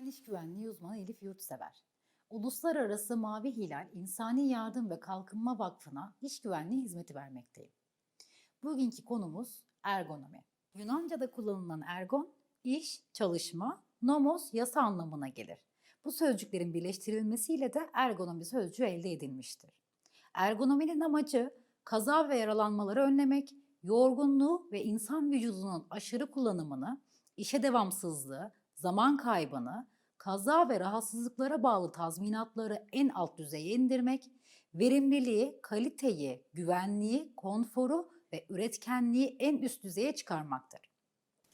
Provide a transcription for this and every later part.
Ben iş güvenliği uzmanı Elif Yurtsever. Uluslararası Mavi Hilal İnsani Yardım ve Kalkınma Vakfı'na iş güvenliği hizmeti vermekteyim. Bugünkü konumuz ergonomi. Yunanca'da kullanılan ergon, iş, çalışma, nomos, yasa anlamına gelir. Bu sözcüklerin birleştirilmesiyle de ergonomi sözcüğü elde edilmiştir. Ergonominin amacı kaza ve yaralanmaları önlemek, yorgunluğu ve insan vücudunun aşırı kullanımını, işe devamsızlığı, zaman kaybını, kaza ve rahatsızlıklara bağlı tazminatları en alt düzeye indirmek, verimliliği, kaliteyi, güvenliği, konforu ve üretkenliği en üst düzeye çıkarmaktır.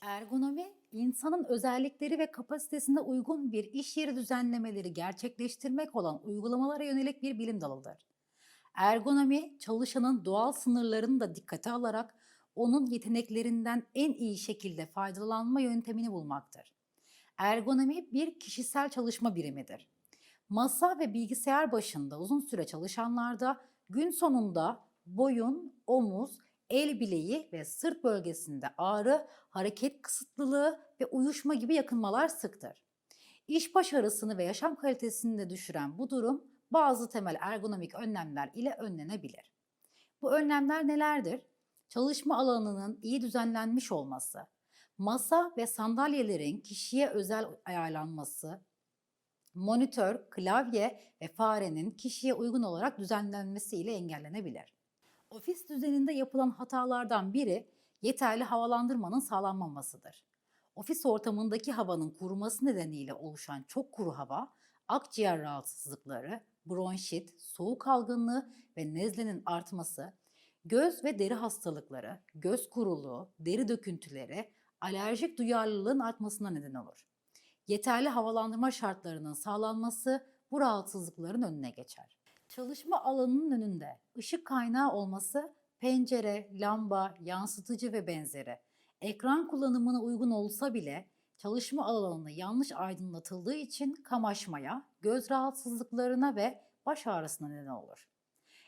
Ergonomi, insanın özellikleri ve kapasitesine uygun bir iş yeri düzenlemeleri gerçekleştirmek olan uygulamalara yönelik bir bilim dalıdır. Ergonomi, çalışanın doğal sınırlarını da dikkate alarak onun yeteneklerinden en iyi şekilde faydalanma yöntemini bulmaktır. Ergonomi bir kişisel çalışma birimidir. Masa ve bilgisayar başında uzun süre çalışanlarda gün sonunda boyun, omuz, el bileği ve sırt bölgesinde ağrı, hareket kısıtlılığı ve uyuşma gibi yakınmalar sıktır. İş başarısını ve yaşam kalitesini de düşüren bu durum bazı temel ergonomik önlemler ile önlenebilir. Bu önlemler nelerdir? Çalışma alanının iyi düzenlenmiş olması, masa ve sandalyelerin kişiye özel ayarlanması, monitör, klavye ve farenin kişiye uygun olarak düzenlenmesi ile engellenebilir. Ofis düzeninde yapılan hatalardan biri yeterli havalandırmanın sağlanmamasıdır. Ofis ortamındaki havanın kuruması nedeniyle oluşan çok kuru hava, akciğer rahatsızlıkları, bronşit, soğuk algınlığı ve nezlenin artması, göz ve deri hastalıkları, göz kuruluğu, deri döküntüleri, alerjik duyarlılığın artmasına neden olur. Yeterli havalandırma şartlarının sağlanması bu rahatsızlıkların önüne geçer. Çalışma alanının önünde ışık kaynağı olması pencere, lamba, yansıtıcı ve benzeri ekran kullanımına uygun olsa bile çalışma alanı yanlış aydınlatıldığı için kamaşmaya, göz rahatsızlıklarına ve baş ağrısına neden olur.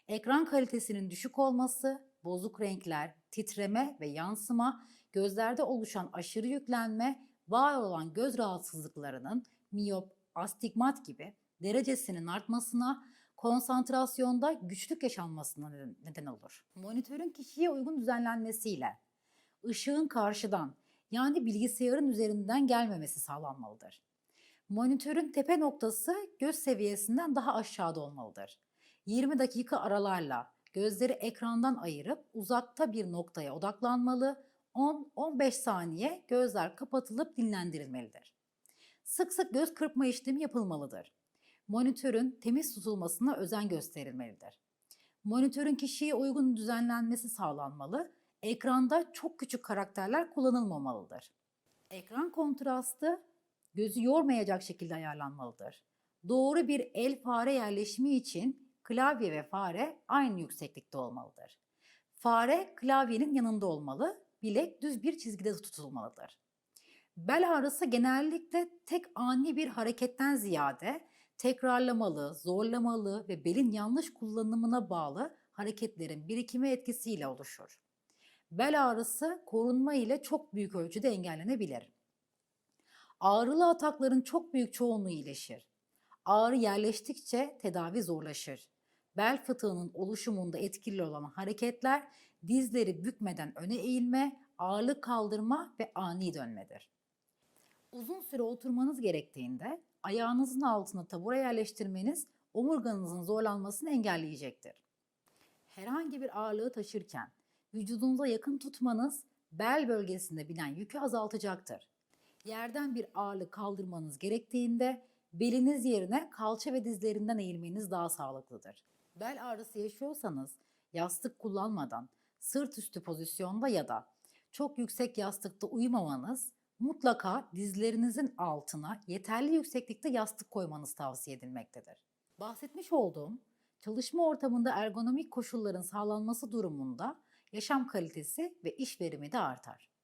Ekran kalitesinin düşük olması, bozuk renkler, titreme ve yansıma, gözlerde oluşan aşırı yüklenme, var olan göz rahatsızlıklarının miyop, astigmat gibi derecesinin artmasına, konsantrasyonda güçlük yaşanmasına neden- olur. Monitörün kişiye uygun düzenlenmesiyle ışığın karşıdan yani bilgisayarın üzerinden gelmemesi sağlanmalıdır. Monitörün tepe noktası göz seviyesinden daha aşağıda olmalıdır. 20 dakika aralarla gözleri ekrandan ayırıp uzakta bir noktaya odaklanmalı, 10-15 saniye gözler kapatılıp dinlendirilmelidir. Sık sık göz kırpma işlemi yapılmalıdır. Monitörün temiz tutulmasına özen gösterilmelidir. Monitörün kişiye uygun düzenlenmesi sağlanmalı, ekranda çok küçük karakterler kullanılmamalıdır. Ekran kontrastı gözü yormayacak şekilde ayarlanmalıdır. Doğru bir el fare yerleşimi için klavye ve fare aynı yükseklikte olmalıdır. Fare klavyenin yanında olmalı, bilek düz bir çizgide tutulmalıdır. Bel ağrısı genellikle tek ani bir hareketten ziyade tekrarlamalı, zorlamalı ve belin yanlış kullanımına bağlı hareketlerin birikimi etkisiyle oluşur. Bel ağrısı korunma ile çok büyük ölçüde engellenebilir. Ağrılı atakların çok büyük çoğunluğu iyileşir. Ağrı yerleştikçe tedavi zorlaşır. Bel fıtığının oluşumunda etkili olan hareketler dizleri bükmeden öne eğilme, ağırlık kaldırma ve ani dönmedir. Uzun süre oturmanız gerektiğinde ayağınızın altına tabure yerleştirmeniz omurganızın zorlanmasını engelleyecektir. Herhangi bir ağırlığı taşırken vücudunuza yakın tutmanız bel bölgesinde binen yükü azaltacaktır. Yerden bir ağırlık kaldırmanız gerektiğinde beliniz yerine kalça ve dizlerinden eğilmeniz daha sağlıklıdır. Bel ağrısı yaşıyorsanız yastık kullanmadan sırt üstü pozisyonda ya da çok yüksek yastıkta uyumamanız mutlaka dizlerinizin altına yeterli yükseklikte yastık koymanız tavsiye edilmektedir. Bahsetmiş olduğum çalışma ortamında ergonomik koşulların sağlanması durumunda yaşam kalitesi ve iş verimi de artar.